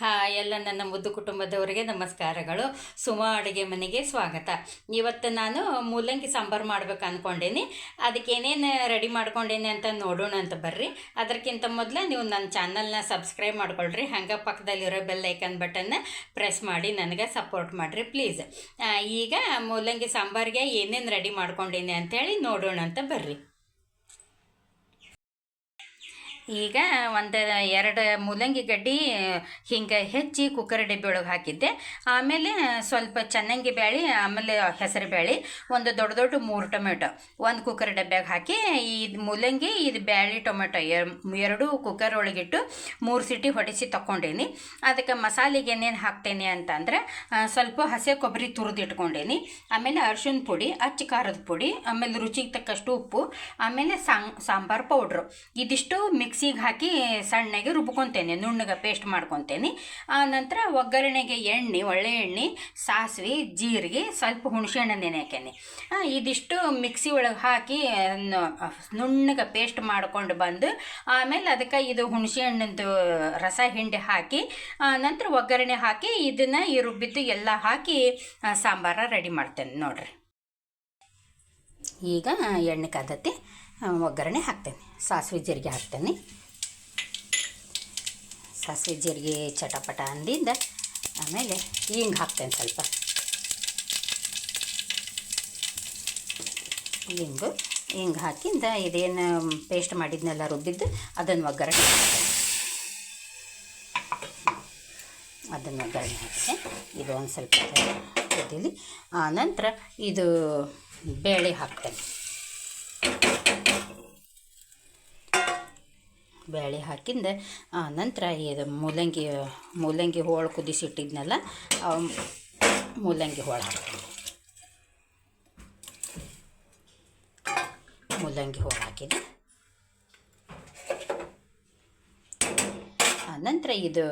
ಹಾ ಎಲ್ಲ ನನ್ನ ಮುದ್ದು ಕುಟುಂಬದವರಿಗೆ ನಮಸ್ಕಾರಗಳು. ಸುಮಾ ಅಡುಗೆ ಮನೆಗೆ ಸ್ವಾಗತ. ಇವತ್ತು ನಾನು ಮೂಲಂಗಿ ಸಾಂಬಾರು ಮಾಡ್ಬೇಕು ಅಂದ್ಕೊಂಡೇನಿ ಅದಕ್ಕೆ ಏನೇನು ರೆಡಿ ಮಾಡ್ಕೊಂಡೇನಿ ಅಂತ ನೋಡೋಣ ಅಂತ ಬರ್ರಿ. ಅದಕ್ಕಿಂತ ಮೊದಲು ನೀವು ನನ್ನ ಚಾನಲ್ನ ಸಬ್ಸ್ಕ್ರೈಬ್ ಮಾಡ್ಕೊಳ್ರಿ. ಹಂಗೆ ಪಕ್ಕದಲ್ಲಿರೋ ಬೆಲ್ ಐಕನ್ ಬಟನ್ನ ಪ್ರೆಸ್ ಮಾಡಿ ನನಗೆ ಸಪೋರ್ಟ್ ಮಾಡಿರಿ ಪ್ಲೀಸ್ ಈಗ ಮೂಲಂಗಿ ಸಾಂಬಾರಿಗೆ ಏನೇನು ರೆಡಿ ಮಾಡ್ಕೊಂಡೇನಿ ಅಂತೇಳಿ ನೋಡೋಣ ಅಂತ ಬರ್ರಿ. ಈಗ ಒಂದು ಎರಡು ಮೂಲಂಗಿ ಗಡ್ಡಿ ಹಿಂಗೆ ಹೆಚ್ಚಿ ಕುಕ್ಕರ್ ಡಬ್ಬಿ ಒಳಗೆ ಹಾಕಿದ್ದೆ. ಆಮೇಲೆ ಸ್ವಲ್ಪ ಚೆನ್ನಂಗಿ ಬ್ಯಾಳಿ, ಆಮೇಲೆ ಹೆಸರು ಬೇಳೆ ಒಂದು ದೊಡ್ಡ ದೊಡ್ಡ ಮೂರು ಟೊಮೆಟೊ ಒಂದು ಕುಕ್ಕರ್ ಡಬ್ಬ್ಯಾಗ ಹಾಕಿ ಇದು ಮೂಲಂಗಿ ಇದು ಬ್ಯಾಳಿ ಟೊಮೆಟೊ ಎರಡು ಕುಕ್ಕರ್ ಒಳಗಿಟ್ಟು ಮೂರು ಸಿಟಿ ಹೊಡೆಸಿ ತಗೊಂಡೇನಿ ಅದಕ್ಕೆ ಮಸಾಲೆಗೆ ಏನೇನು ಹಾಕ್ತೇನೆ ಅಂತಂದ್ರೆ ಸ್ವಲ್ಪ ಹಸಿ ಕೊಬ್ಬರಿ ತುರಿದು ಇಟ್ಕೊಂಡೇನಿ. ಆಮೇಲೆ ಅರ್ಶಿನ ಪುಡಿ, ಅಚ್ಚ ಖಾರದ ಪುಡಿ, ಆಮೇಲೆ ರುಚಿಗೆ ತಕ್ಕಷ್ಟು ಉಪ್ಪು, ಆಮೇಲೆ ಸಾಂಗ್ ಸಾಂಬಾರು ಪೌಡ್ರು. ಇದಿಷ್ಟು ಮಿಕ್ಸಿಗೆ ಹಾಕಿ ಸಣ್ಣಗೆ ರುಬ್ಕೊತೇನೆ ನುಣ್ಣಗೆ ಪೇಸ್ಟ್ ಮಾಡ್ಕೊತೇನೆ. ಆ ನಂತರ ಒಗ್ಗರಣೆಗೆ ಎಣ್ಣೆ ಒಳ್ಳೆ ಎಣ್ಣೆ ಸಾಸಿವೆ ಜೀರಿಗೆ ಸ್ವಲ್ಪ ಹುಣಸೆಹಣ್ಣು ನೆನೆ ಇದಿಷ್ಟು ಮಿಕ್ಸಿ ಒಳಗೆ ಹಾಕಿ ನುಣ್ಣಗೆ ಪೇಸ್ಟ್ ಮಾಡ್ಕೊಂಡು ಬಂದು ಆಮೇಲೆ ಅದಕ್ಕೆ ಇದು ಹುಣಸೆ ಹಣ್ಣಿಂದು ರಸ ಹಿಂಡಿ ಹಾಕಿ ನಂತರ ಒಗ್ಗರಣೆ ಹಾಕಿ ಇದನ್ನು ಈ ರುಬ್ಬಿದ್ದು ಎಲ್ಲ ಹಾಕಿ ಸಾಂಬಾರ ರೆಡಿ ಮಾಡ್ತೇನೆ ನೋಡ್ರಿ. ಈಗ ಎಣ್ಣೆ ಕಾದತ್ತಿ ಆ, ಒಗ್ಗರಣೆ ಹಾಕ್ತೇನೆ. ಸಾಸಿವೆ ಜೀರಿಗೆ ಹಾಕ್ತೇನೆ. ಸಾಸಿವೆ ಜೀರಿಗೆ ಚಟಪಟ ಅಂದಿಂದ ಆಮೇಲೆ ಹಿಂಗೆ ಹಾಕ್ತೇನೆ ಸ್ವಲ್ಪ. ಹಿಂಗು ಹಿಂಗೆ ಹಾಕಿಂದ ಇದೇನು ಪೇಸ್ಟ್ ಮಾಡಿದ್ನೆಲ್ಲ ರುಬ್ಬಿದ್ದು ಅದನ್ನು ಒಗ್ಗರಣೆ ಅದನ್ನು ಒಗ್ಗರಣೆ ಹಾಕಿದೆ ಇದು ಒಂದು ಸ್ವಲ್ಪ ಕುದೀಲಿ ಆ ನಂತರ ಇದು ಬೇಳೆ ಹಾಕ್ತೇನೆ. ಬೇಳೆ ಹಾಕಿಂದ ನಂತರ ಇದು ಮೂಲಂಗಿ ಮೂಲಂಗಿ ಹೋಳು ಕುದಿಸಿಟ್ಟಿದ್ನಲ್ಲ ಮೂಲಂಗಿ ಹೋಳು ಹಾಕ್ತೀನಿ ಮೂಲಂಗಿ ಹೋಳು ಹಾಕಿದೆ ನಂತರ ಇದು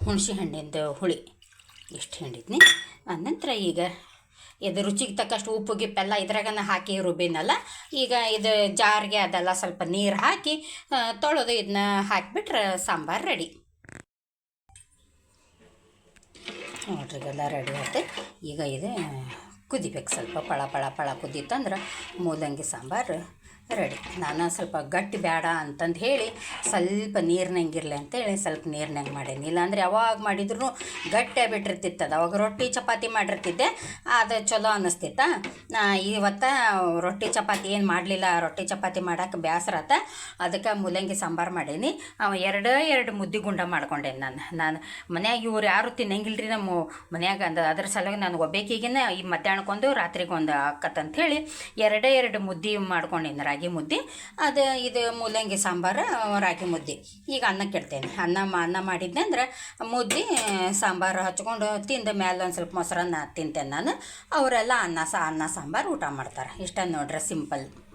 ಹುಣಸೆ ಹಣ್ಣಿಂದು ಹುಳಿ ಇಷ್ಟು ಹಿಂಡಿದ್ನಿ ನಂತರ ಈಗ ಇದು ರುಚಿಗೆ ತಕ್ಕಷ್ಟು ಉಪ್ಪು ಗಿಪ್ಪೆಲ್ಲ ಇದ್ರಾಗನ ಹಾಕಿ ರುಬ್ಬಿನಲ್ಲ, ಈಗ ಇದು ಜಾರ್ಗೆ ಅದೆಲ್ಲ ಸ್ವಲ್ಪ ನೀರು ಹಾಕಿ ತೊಳೆದು ಇದನ್ನ ಹಾಕಿಬಿಟ್ರೆ ಸಾಂಬಾರು ರೆಡಿ. ನೋಡ್ರಿ, ಇದೆಲ್ಲ ರೆಡಿ ಆಯ್ತು. ಈಗ ಇದು ಕುದಿಬೇಕು ಸ್ವಲ್ಪ, ಪಳ ಪಳ ಪಳ ಕುದೀತಂದ್ರೆ ಮೂಲಂಗಿ ಸಾಂಬಾರು ರೆಡಿ. ನಾನು ಸ್ವಲ್ಪ ಗಟ್ಟಿ ಬೇಡ ಅಂತಂದು ಹೇಳಿ ಸ್ವಲ್ಪ ನೀರಿನಂಗಿರಲಿ ಅಂತೇಳಿ ಸ್ವಲ್ಪ ನೀರಿನಂಗೆ ಮಾಡೀನಿ. ಇಲ್ಲಾಂದರೆ ಯಾವಾಗ ಮಾಡಿದ್ರು ಗಟ್ಟಿ ಬಿಟ್ಟಿರ್ತಿತ್ತು ಅದು. ಅವಾಗ ರೊಟ್ಟಿ ಚಪಾತಿ ಮಾಡಿರ್ತಿದ್ದೆ. ಅದು ಚಲೋ ಅನ್ನಿಸ್ತಿತ್ತ? ಇವತ್ತು ರೊಟ್ಟಿ ಚಪಾತಿ ಏನು ಮಾಡಲಿಲ್ಲ. ರೊಟ್ಟಿ ಚಪಾತಿ ಮಾಡಕ್ಕೆ ಬೇಸರ ಆತ. ಅದಕ್ಕೆ ಮೂಲಂಗಿ ಸಾಂಬಾರು ಮಾಡೀನಿ. ಎರಡೇ ಎರಡು ಮುದ್ದೆ ಗುಂಡ ಮಾಡ್ಕೊಂಡೇನಿ ನಾನು. ನಾನು ಮನ್ಯಾಗ ಇವ್ರು ಯಾರು ತಿನ್ನಂಗಿಲ್ರಿ ನಮ್ಮ ಮನ್ಯಾಗ ಅಂದ ಅದ್ರ ಸಲುವಾಗಿ ನಾನು ಒಬ್ಬೇಕಿಗಿನ ಈ ಮಧ್ಯಾಹ್ನಕ್ಕೊಂದು, ರಾತ್ರಿಗೊಂದು ಹೇಳಿ ಎರಡೇ ಎರಡು ಮುದ್ದೆ ಮಾಡ್ಕೊಂಡೇನಿ ರಾಗಿ. ಮುದ್ದೆ, ಅದು ಇದು ಮೂಲಂಗಿ ಸಾಂಬಾರು ರಾಗಿ ಮುದ್ದೆ. ಈಗ ಅನ್ನ ಕೆಡ್ತೇನೆ. ಅನ್ನ ಅನ್ನ ಮಾಡಿದ್ದೆ ಅಂದ್ರೆ ಮುದ್ದೆ ಸಾಂಬಾರು ಹಚ್ಕೊಂಡು ತಿಂದ ಮೇಲೆ ಒಂದು ಸ್ವಲ್ಪ ಮೊಸರನ್ನ ತಿಂತೇನೆ ನಾನು. ಅವರೆಲ್ಲ ಅನ್ನ ಸಾ, ಅನ್ನ ಸಾಂಬಾರು ಊಟ ಮಾಡ್ತಾರೆ. ಇಷ್ಟ ನೋಡ್ರಿ, ಸಿಂಪಲ್.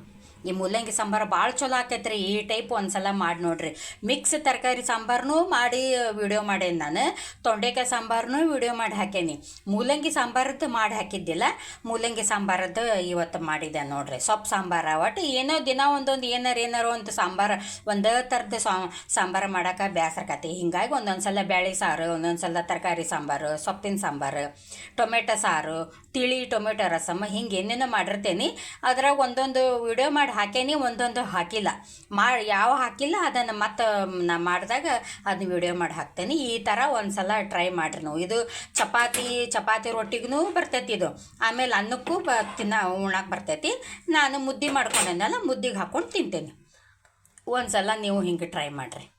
ಈ ಮೂಲಂಗಿ ಸಾಂಬಾರು ಭಾಳ ಚಲೋ ಆಕೈತ್ರಿ. ಈ ಟೈಪ್ ಒಂದ್ಸಲ ಮಾಡಿ ನೋಡ್ರಿ. ಮಿಕ್ಸ್ ತರಕಾರಿ ಸಾಂಬಾರನು ಮಾಡಿ ವಿಡಿಯೋ ಮಾಡೇನಿ ನಾನು. ತೊಂಡೆಕಾಯಿ ಸಾಂಬಾರನು ವಿಡಿಯೋ ಮಾಡಿ ಹಾಕೇನಿ. ಮೂಲಂಗಿ ಸಾಂಬಾರದ್ದು ಮಾಡಿ ಹಾಕಿದ್ದಿಲ್ಲ. ಮೂಲಂಗಿ ಸಾಂಬಾರದ್ದು ಇವತ್ತು ಮಾಡಿದೆ ನೋಡ್ರಿ. ಸೊಪ್ಪು ಸಾಂಬಾರ ಒಟ್ಟು ಏನೋ ದಿನ ಒಂದೊಂದು ಏನಾರು ಏನಾರು ಒಂದು ಸಾಂಬಾರು, ಒಂದೇ ಥರದ ಸಾಂಬಾರು ಮಾಡೋಕೆ ಬೇಸರಕತಿ ಹಿಂಗಾಗಿ ಒಂದೊಂದು ಸಲ ಬ್ಯಾಳಿ ಸಾರು ಒಂದೊಂದು ಸಲ ತರಕಾರಿ ಸಾಂಬಾರು, ಸೊಪ್ಪಿನ ಸಾಂಬಾರು, ಟೊಮೆಟೊ ಸಾರು, ತಿಳಿ ಟೊಮೆಟೊ ರಸಮ್, ಹಿಂಗೆ ಏನೇನೋ ಮಾಡಿರ್ತೇನೆ. ಅದ್ರಾಗ ಒಂದೊಂದು ವಿಡಿಯೋ ಮಾಡಿ ಹಾಕೇನಿ, ಒಂದೊಂದು ಹಾಕಿಲ್ಲ. ಮಾಡಿ, ಯಾವ ಹಾಕಿಲ್ಲ, ಅದನ್ನು ಮತ್ತೆ ನಾ ಮಾಡಿದಾಗ ಅದನ್ನ ವಿಡಿಯೋ ಮಾಡಿ ಹಾಕ್ತೇನೆ. ಈ ಥರ ಒಂದು ಸಲ ಟ್ರೈ ಮಾಡಿರಿ ನಾವು. ಇದು ಚಪಾತಿ ಚಪಾತಿ ರೊಟ್ಟಿಗೂ ಬರ್ತೈತಿ ಇದು. ಆಮೇಲೆ ಅನ್ನಕ್ಕೂ ಬ, ತಿನ್ನ ಉಣ್ಣಕ್ಕೆ ಬರ್ತೈತಿ. ನಾನು ಮುದ್ದೆ ಮಾಡ್ಕೊಂಡೇನಲ್ಲ, ಮುದ್ದಿಗೆ ಹಾಕ್ಕೊಂಡು ತಿಂತೇನೆ. ಒಂದು ಸಲ ನೀವು ಹಿಂಗೆ ಟ್ರೈ ಮಾಡಿರಿ.